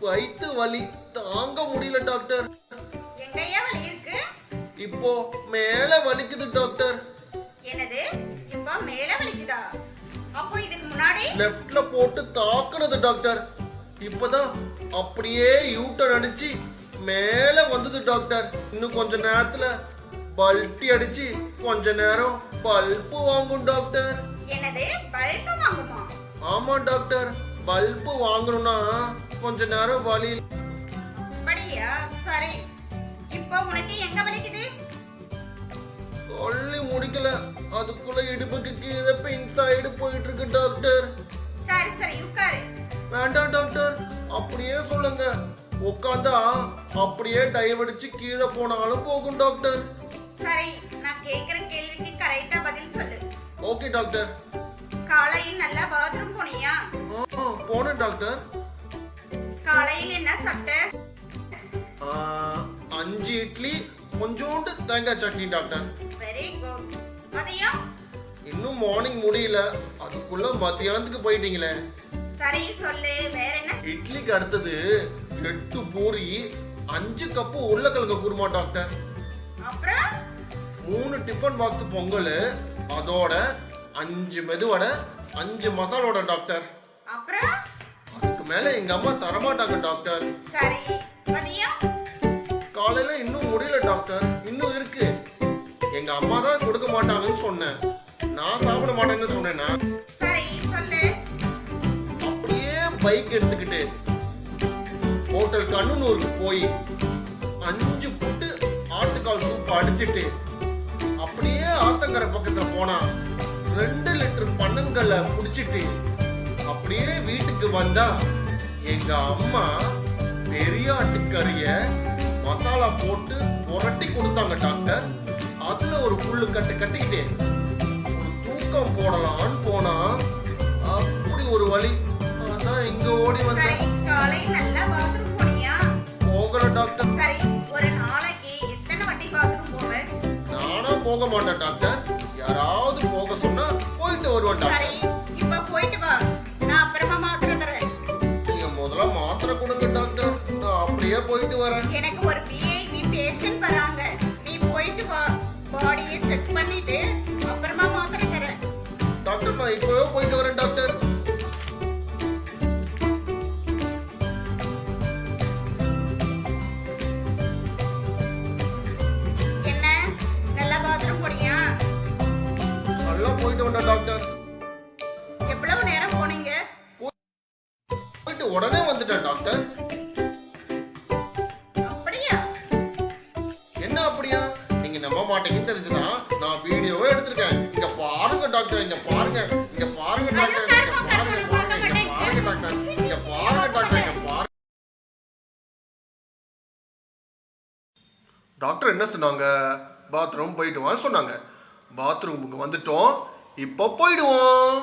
வயித்து வலி. தாங்க முடியல டாக்டர். எங்கய்யா வலி இருக்கு? இப்போ மேல வலிக்குது டாக்டர். என்னது? இப்போ மேல வலிக்குதா? அப்போ இதுக்கு முன்னாடி? லெஃப்ட்ல போட்டு தாக்குனது டாக்டர். இப்பதான் அப்படியே யூட்டர் அடிச்சு மேல வந்தது டாக்டர். இன்னும் கொஞ்ச நேரத்துல பல்ட்டி அடிச்சு கொஞ்ச நேரம் பல்பு வாங்கும் டாக்டர். என்னது? பல்பு வாங்குமா? ஆமா டாக்டர். பல்பு வாங்கணும்னா கொஞ்ச நேரம் வலி அப்படியா? சரி. இப்போ உனக்கு எங்க வலிக்குது? சொல்லி முடிக்கல. அதுக்குள்ள இடுப்புக்கு கீழே பின் சைடு போயிட்டு இருக்கு டாக்டர் சரி சரி உட்காரு. வேண்டாம் டாக்டர் அப்படியே சொல்லுங்க. உட்காந்தா அப்படியே டைவடிச்சு கீழே போனாலும் போகும் டாக்டர் சரி நான் கேக்குற கேள்விக்கு கரெக்டா பதில் சொல்லு. ஓகே டாக்டர் காலையில் நல்லா பாத்ரூம் போனியா? போனேன் டாக்டர் காலையில் என்ன சாப்பிட்ட? அஞ்சு இட்லி கொஞ்சோண்டு தேங்காய் சட்னி டாக்டர் வெரி குட் மதியம்? இன்னும் மார்னிங் முடியல. அதுக்குள்ள மத்தியானத்துக்கு போயிட்டீங்களே. சரி சொல்லு. வேற என்ன? இட்லிக்கு அடுத்தது எட்டு பூரி அஞ்சு கப்பு உருளைக்கிழங்கு குருமா டாக்டர் அப்புறம்? மூணு டிஃபன் பாக்ஸ் பொங்கல் அதோட அஞ்சு மெதுவடை அஞ்சு மசாலோட டாக்டர் அப்புறம்? அதுக்கு மேல எங்க அம்மா தரமாட்டாங்க டாக்டர். சரி மதியம்? காலையில இன்னும் முடியல டாக்டர். இன்னும் இருக்கு. எங்க அம்மா தான் கொடுக்க மாட்டாங்கன்னு சொன்னேன். நான் சாப்பிட மாட்டேன்னு சொன்னேன்னா சரி சொல்லு. அப்படியே பைக் எடுத்துக்கிட்டு ஹோட்டல் கண்ணனூருக்கு போய் அஞ்சு புட்டு ஆட்டுக்கால் சூப் அடிச்சிட்டு அப்படியே ஆத்தங்கரை பக்கத்துல போனா ரெண்டு லிட்டர் பன்னங்கல்ல குடிச்சிட்டு அப்படியே வீட்டுக்கு வந்தா எங்க அம்மா பெரிய ஆட்டுக்கறிய மசாலா போட்டு புரட்டி கொடுத்தாங்க டாக்டர். அதுல ஒரு புல்லு கட்டு கட்டிக்கிட்டு. ஒரு தூக்கம் போடலான்னு போனா அப்படி ஒரு வழி. அதான் இங்க ஓடி வந்தேன் காலை நல்லா பாத்ரூம் போனியா? போகல டாக்டர். சரி ஒரு நாளைக்கு எத்தனை வாட்டி பாத்ரூம் போவ? நானா போக மாட்டேன் டாக்டர். யாராவது போக சொன்னா போயிட்டு வருவேன் டாக்டர். போயிட்டு வரேன். எனக்கு ஒரு விஐபி பேஷண்ட் வராங்க நீ போயிட்டு வா. பாடியை செக் பண்ணிட்டு அப்புறமா மாத்திரை தரேன். டாக்டர் நான் இப்பவே போயிட்டு வரேன் டாக்டர் என்ன? நல்லா பாத்ரூம் போனியா? நல்லா போயிட்டு வந்தேன் டாக்டர் எவ்வளவு நேரம் போனீங்க? போயிட்டு உடனே வந்துட்டேன் டாக்டர் மாட்டீங்கன்னு தெரிஞ்சுதான் நான் வீடியோவே எடுத்திருக்கேன். இங்க பாருங்க டாக்டர் இங்க பாருங்க இங்க பாருங்க டாக்டர் இங்க பாருங்க பாருங்க, இங்க. பாருங்க டாக்டர் இங்க பாருங்க டாக்டர் இங்க. பாருங்க. டாக்டர் என்ன சொன்னாங்க? பாத்ரூம் போயிட்டு வான்னு சொன்னாங்க. பாத்ரூமுக்கு வந்துட்டோம். இப்போ போயிடுவோம்.